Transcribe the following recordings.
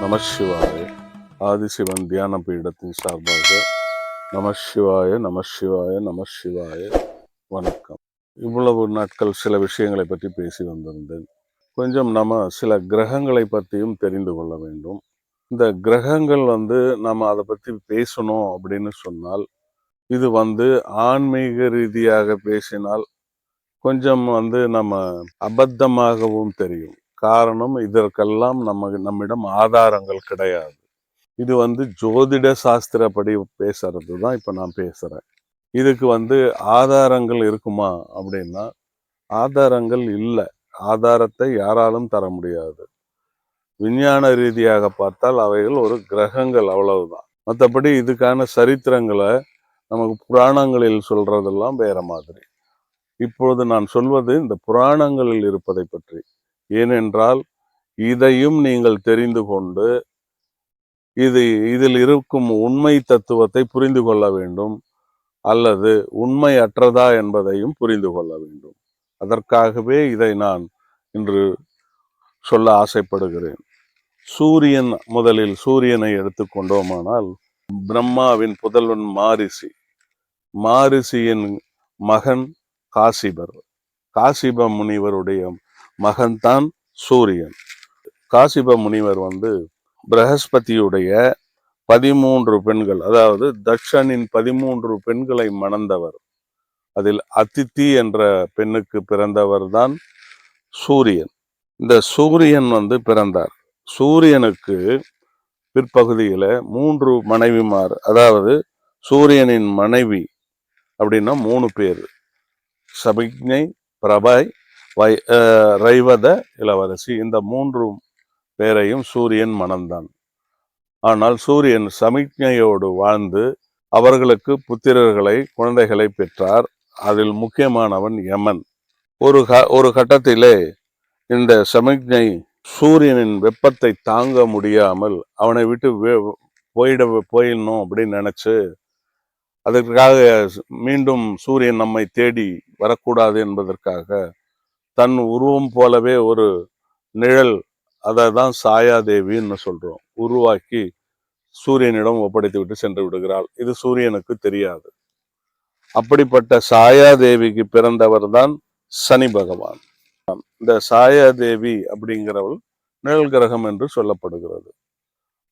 நமசிவாய ஆதிசிவன் தியான பீடத்தின் சார்பாக நமசிவாய நமசிவாய நமசிவாய வணக்கம். இவ்வளவு நாட்கள் சில விஷயங்களை பற்றி பேசி வந்திருந்தேன். கொஞ்சம் நம்ம சில கிரகங்களை பற்றியும் தெரிந்து கொள்ள வேண்டும். இந்த கிரகங்கள் வந்து நம்ம அதை பற்றி பேசணும் அப்படின்னு சொன்னால் இது வந்து ஆன்மீக ரீதியாக பேசினால் கொஞ்சம் வந்து நம்ம அபத்தமாகவும் தெரியும். காரணம் இதற்கெல்லாம் நம்ம நம்மிடம் ஆதாரங்கள் கிடையாது. இது வந்து ஜோதிட சாஸ்திரப்படி பேசுறது தான் இப்போ நான் பேசுறேன். இதுக்கு வந்து ஆதாரங்கள் இருக்குமா அப்படின்னா ஆதாரங்கள் இல்லை. ஆதாரத்தை யாராலும் தர முடியாது. விஞ்ஞான ரீதியாக பார்த்தால் அவைகள் ஒரு கிரகங்கள் அவ்வளவுதான். மற்றபடி இதுக்கான சரித்திரங்களை நமக்கு புராணங்களில் சொல்றதெல்லாம் வேற மாதிரி. இப்பொழுது நான் சொல்வது இந்த புராணங்களில் இருப்பதை பற்றி. ஏனென்றால் இதையும் நீங்கள் தெரிந்து கொண்டு இது இதில் இருக்கும் உண்மை தத்துவத்தை புரிந்து கொள்ள வேண்டும் அல்லது உண்மை அற்றதா என்பதையும் புரிந்து கொள்ள வேண்டும். அதற்காகவே இதை நான் இன்று சொல்ல ஆசைப்படுகிறேன். சூரியன் முதலில் சூரியனை எடுத்துக்கொண்டோமானால் பிரம்மாவின் புதல்வன் மாரிசி மாரிசியின் மகன் காசிபர். காசிப முனிவருடைய மகன்தான் சூரியன். காசிப முனிவர் வந்து பிரகஸ்பதியுடைய பதிமூன்று பெண்கள் அதாவது தக்ஷனின் பதிமூன்று பெண்களை மணந்தவர். அதில் அதித்தி என்ற பெண்ணுக்கு பிறந்தவர் தான் சூரியன். இந்த சூரியன் வந்து பிறந்தார். சூரியனுக்கு பிற்பகுதியில் மூன்று மனைவிமார் அதாவது சூரியனின் மனைவி அப்படின்னா மூணு பேர். சபிக்ஞை பிரபாய் வை ரைவத இளவரசி. இந்த மூன்று பேரையும் சூரியன் மணந்தான். ஆனால் சூரியன் சமிக்ஞையோடு வாழ்ந்து அவர்களுக்கு புத்திரர்களை குழந்தைகளை பெற்றார். அதில் முக்கியமானவன் யமன். ஒரு க ஒரு கட்டத்திலே இந்த சமிக்ஞை சூரியனின் வெப்பத்தை தாங்க முடியாமல் அவனை விட்டு போயிட போயிடணும் அப்படின்னு நினச்சி அதற்காக மீண்டும் சூரியன் நம்மை தேடி வரக்கூடாது என்பதற்காக தன் உருவம் போலவே ஒரு நிழல் அதை தான் சாயாதேவின்னு சொல்கிறோம் உருவாக்கி சூரியனிடம் ஒப்படைத்து விட்டு சென்று விடுகிறாள். இது சூரியனுக்கு தெரியாது. அப்படிப்பட்ட சாயாதேவிக்கு பிறந்தவர் தான் சனி பகவான். இந்த சாயாதேவி அப்படிங்கிறவள் நிழல் கிரகம் என்று சொல்லப்படுகிறது.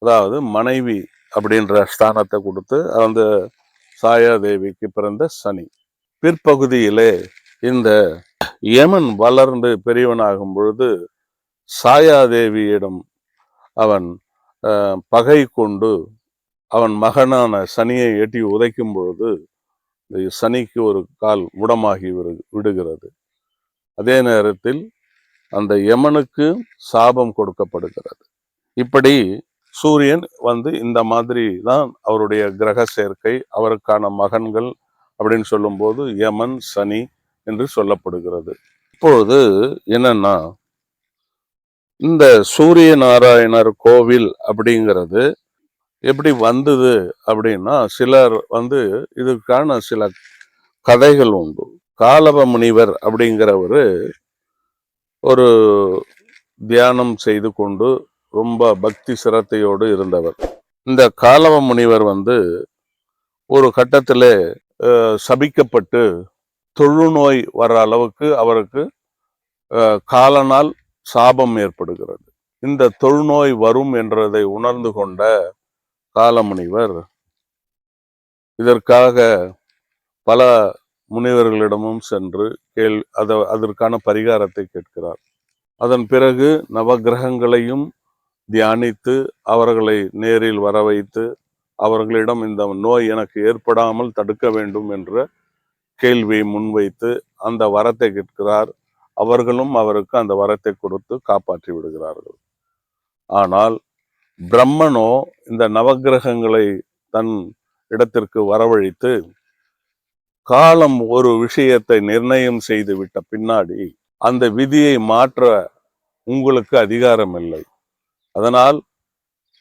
அதாவது மனைவி அப்படின்ற ஸ்தானத்தை கொடுத்து அந்த சாயாதேவிக்கு பிறந்த சனி. பிற்பகுதியிலே இந்த யமன் வளர்ந்து பெரியவனாகும் பொழுது சாயாதேவியிடம் அவன் அஹ், பகை கொண்டு அவன் மகனான சனியை எட்டி உதைக்கும் பொழுது சனிக்கு ஒரு கால் உடமாகி விடு- விடுகிறது. அதே நேரத்தில் அந்த யமனுக்கு சாபம் கொடுக்கப்படுகிறது. இப்படி சூரியன் வந்து இந்த மாதிரி தான் அவருடைய கிரக சேர்க்கை அவருக்கான மகன்கள் அப்படின்னு சொல்லும்போது யமன் சனி என்று சொல்லப்படுகிறது. இப்பொழுது என்னன்னா இந்த சூரிய நாராயணர் கோவில் அப்படிங்கிறது எப்படி வந்தது அப்படின்னா சிலர் வந்து இதுக்கான சில கதைகள் உண்டு. காலவ முனிவர் அப்படிங்கிறவர் ஒரு தியானம் செய்து கொண்டு ரொம்ப பக்தி சிரத்தையோடு இருந்தவர். இந்த காலவ முனிவர் வந்து ஒரு கட்டத்தில் சபிக்கப்பட்டு தொழுநோய் வர அளவுக்கு அவருக்கு காலனால் சாபம் ஏற்படுகிறது. இந்த தொழுநோய் வரும் என்றதை உணர்ந்து கொண்ட காலமுனிவர் இதற்காக பல முனிவர்களிடமும் சென்று கேள் அதை அதற்கான பரிகாரத்தை கேட்கிறார். அதன் பிறகு நவக்கிரகங்களையும் தியானித்து அவர்களை நேரில் வர வைத்து அவர்களிடம் இந்த நோய் எனக்கு ஏற்படாமல் தடுக்க வேண்டும் என்ற கேள்வியை முன்வைத்து அந்த வரத்தை கேட்கிறார். அவர்களும் அவருக்கு அந்த வரத்தை கொடுத்து காப்பாற்றி விடுகிறார்கள். ஆனால் பிரம்மனோ இந்த நவக்கிரகங்களை தன் இடத்திற்கு வரவழைத்து காலம் ஒரு விஷயத்தை நிர்ணயம் செய்து விட்ட பின்னாடி அந்த விதியை மாற்ற உங்களுக்கு அதிகாரம் இல்லை. அதனால்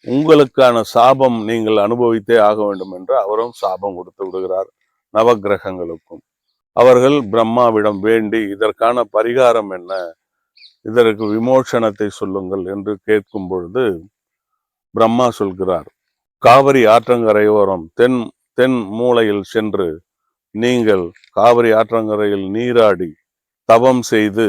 உங்களுக்கான சாபம் நீங்கள் அனுபவித்தே ஆக வேண்டும் என்று அவரும் சாபம் கொடுத்து விடுகிறார். நவக்கிரகங்களுக்கும். அவர்கள் பிரம்மாவிடம் வேண்டி இதற்கான பரிகாரம் என்ன? இதற்கு விமோசனத்தை சொல்லுங்கள் என்று கேட்கும் பொழுது பிரம்மா சொல்கிறார் காவிரி ஆற்றங்கரையோரம் தென் தென் மூலையில் சென்று நீங்கள் காவிரி ஆற்றங்கரையில் நீராடி தவம் செய்து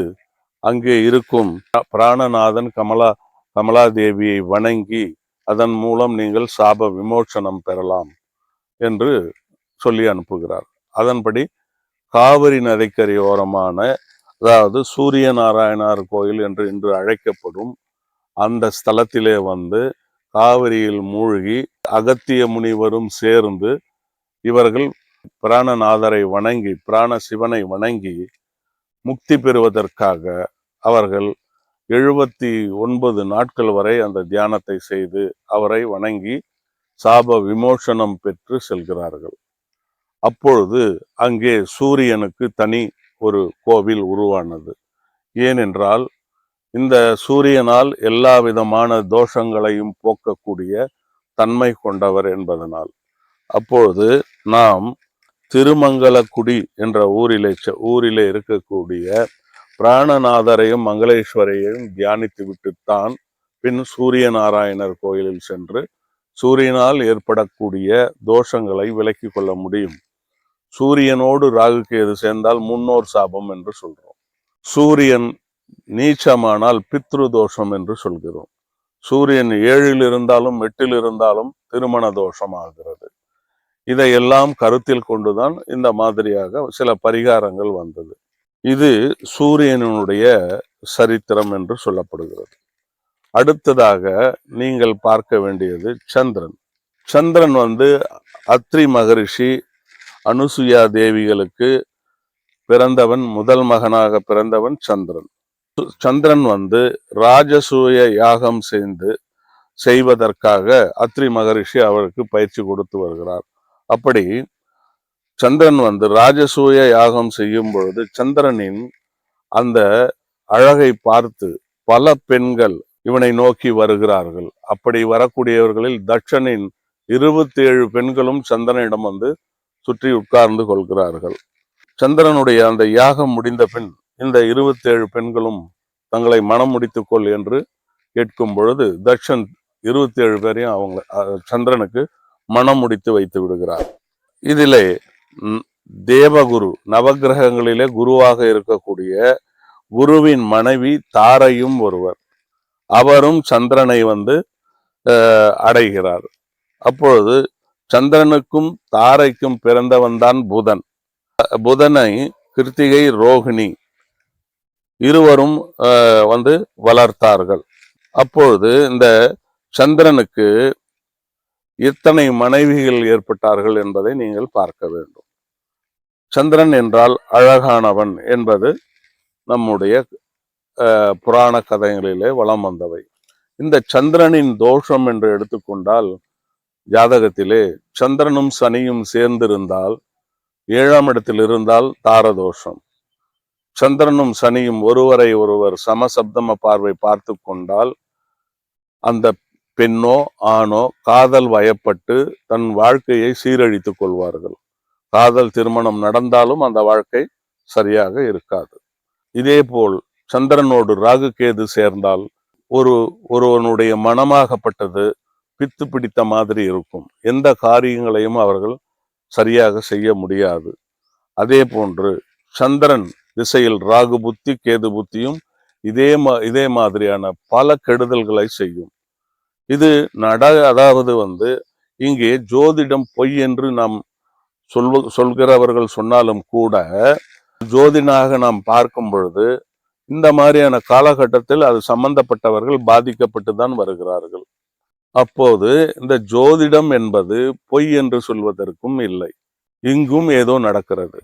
அங்கே இருக்கும் பிராணநாதன் கமலா கமலாதேவியை வணங்கி அதன் மூலம் நீங்கள் சாப விமோசனம் பெறலாம் என்று சொல்லி அனுப்புகிறார். அதன்படி காவிரி நதிக்கரையோரமான அதாவது சூரிய நாராயணார் கோயில் என்று இன்று அழைக்கப்படும் அந்த ஸ்தலத்திலே வந்து காவிரியில் மூழ்கி அகத்திய முனிவரும் சேர்ந்து இவர்கள் பிராணநாதரை வணங்கி பிராண சிவனை வணங்கி முக்தி பெறுவதற்காக அவர்கள் எழுபத்தி ஒன்பது நாட்கள் வரை அந்த தியானத்தை செய்து அவரை வணங்கி சாப விமோசனம் பெற்று செல்கிறார்கள். அப்பொழுது அங்கே சூரியனுக்கு தனி ஒரு கோவில் உருவானது. ஏனென்றால் இந்த சூரியனால் எல்லா விதமான தோஷங்களையும் போக்கக்கூடிய தன்மை கொண்டவர் என்பதனால். அப்பொழுது நாம் திருமங்கலக்குடி என்ற ஊரிலே ஊரிலே இருக்கக்கூடிய பிராணநாதரையும் மங்களேஸ்வரையும் தியானித்து விட்டுத்தான் பின் சூரிய நாராயணர் கோயிலில் சென்று சூரியனால் ஏற்படக்கூடிய தோஷங்களை விலக்கிக் கொள்ள முடியும். சூரியனோடு ராகு கேது சேர்ந்தால் முன்னோர் சாபம் என்று சொல்கிறோம் சூரியன் நீச்சமானால் பித்ரு தோஷம் என்று சொல்கிறோம். சூரியன் ஏழில் இருந்தாலும் எட்டில் இருந்தாலும் திருமண தோஷம் ஆகிறது இதையெல்லாம் கருத்தில் கொண்டுதான் இந்த மாதிரியாக சில பரிகாரங்கள் வந்தது. இது சூரியனுடைய சரித்திரம் என்று சொல்லப்படுகிறது. அடுத்ததாக நீங்கள் பார்க்க வேண்டியது சந்திரன். சந்திரன் வந்து அத்ரி மகரிஷி அனுசுயா தேவிகளுக்கு பிறந்தவன் முதல் மகனாக பிறந்தவன் சந்திரன். சந்திரன் வந்து ராஜசூய யாகம் செய்து செய்வதற்காக அத்ரி மகரிஷி அவருக்கு பயிற்சி கொடுத்து வருகிறார். அப்படி சந்திரன் வந்து ராஜசூய யாகம் செய்யும் பொழுது சந்திரனின் அந்த அழகை பார்த்து பல பெண்கள் இவனை நோக்கி வருகிறார்கள். அப்படி வரக்கூடியவர்களில் தட்சனின் இருபத்தி ஏழு பெண்களும் சந்திரனிடம் வந்து சுற்றி உட்கார்ந்து கொள்கிறார்கள். சந்திரனுடைய அந்த யாகம் முடிந்த பின் இந்த இருபத்தேழு பெண்களும் தங்களை மனம் முடித்துக்கொள் என்று கேட்கும் பொழுது தட்சன் இருபத்தி ஏழு பேரையும் அவங்க சந்திரனுக்கு மனம் முடித்து வைத்து விடுகிறார். இதிலே தேவகுரு நவக்கிரகங்களிலே குருவாக இருக்கக்கூடிய குருவின் மனைவி தாரையும் ஒருவர். அவரும் சந்திரனை வந்து அடைகிறார். அப்பொழுது சந்திரனுக்கும் தாரைக்கும் பிறந்தவன் தான் புதன். புதனை கிருத்திகை ரோகிணி இருவரும் வந்து வளர்த்தார்கள். அப்பொழுது இந்த சந்திரனுக்கு எத்தனை மனைவிகள் ஏற்பட்டார்கள் என்பதை நீங்கள் பார்க்க வேண்டும். சந்திரன் என்றால் அழகானவன் என்பது நம்முடைய அஹ், புராண கதைகளிலே வலம் வந்தவை. இந்த சந்திரனின் தோஷம் என்று எடுத்துக்கொண்டால் ஜாதகத்திலே சந்திரனும் சனியும் சேர்ந்திருந்தால் ஏழாம் இடத்தில் இருந்தால் தாரதோஷம். சந்திரனும் சனியும் ஒருவரை ஒருவர் சமசப்தம பார்வை பார்த்து கொண்டால் அந்த பெண்ணோ ஆணோ காதல் வயப்பட்டு தன் வாழ்க்கையை சீரழித்துக் கொள்வார்கள். காதல் திருமணம் நடந்தாலும் அந்த வாழ்க்கை சரியாக இருக்காது. இதே போல் சந்திரனோடு ராகு கேது சேர்ந்தால் ஒரு ஒருவனுடைய மனமாகப்பட்டது பித்து பிடித்த மாதிரி இருக்கும். எந்த காரியங்களையும் அவர்கள் சரியாக செய்ய முடியாது. அதே போன்று சந்திரன் திசையில் ராகு புத்தி கேது புத்தியும் இதே மா இதே மாதிரியான பல கெடுதல்களை செய்யும். இது நட அதாவது வந்து இங்கே ஜோதிடம் பொய் என்று நாம் சொல்வ சொல்கிறவர்கள் சொன்னாலும் கூட ஜோதிடனாக நாம் பார்க்கும் பொழுது இந்த மாதிரியான காலகட்டத்தில் அது சம்பந்தப்பட்டவர்கள் பாதிக்கப்பட்டு தான் வருகிறார்கள். அப்போது இந்த ஜோதிடம் என்பது பொய் என்று சொல்வதற்கும் இல்லை. இங்கும் ஏதோ நடக்கிறது.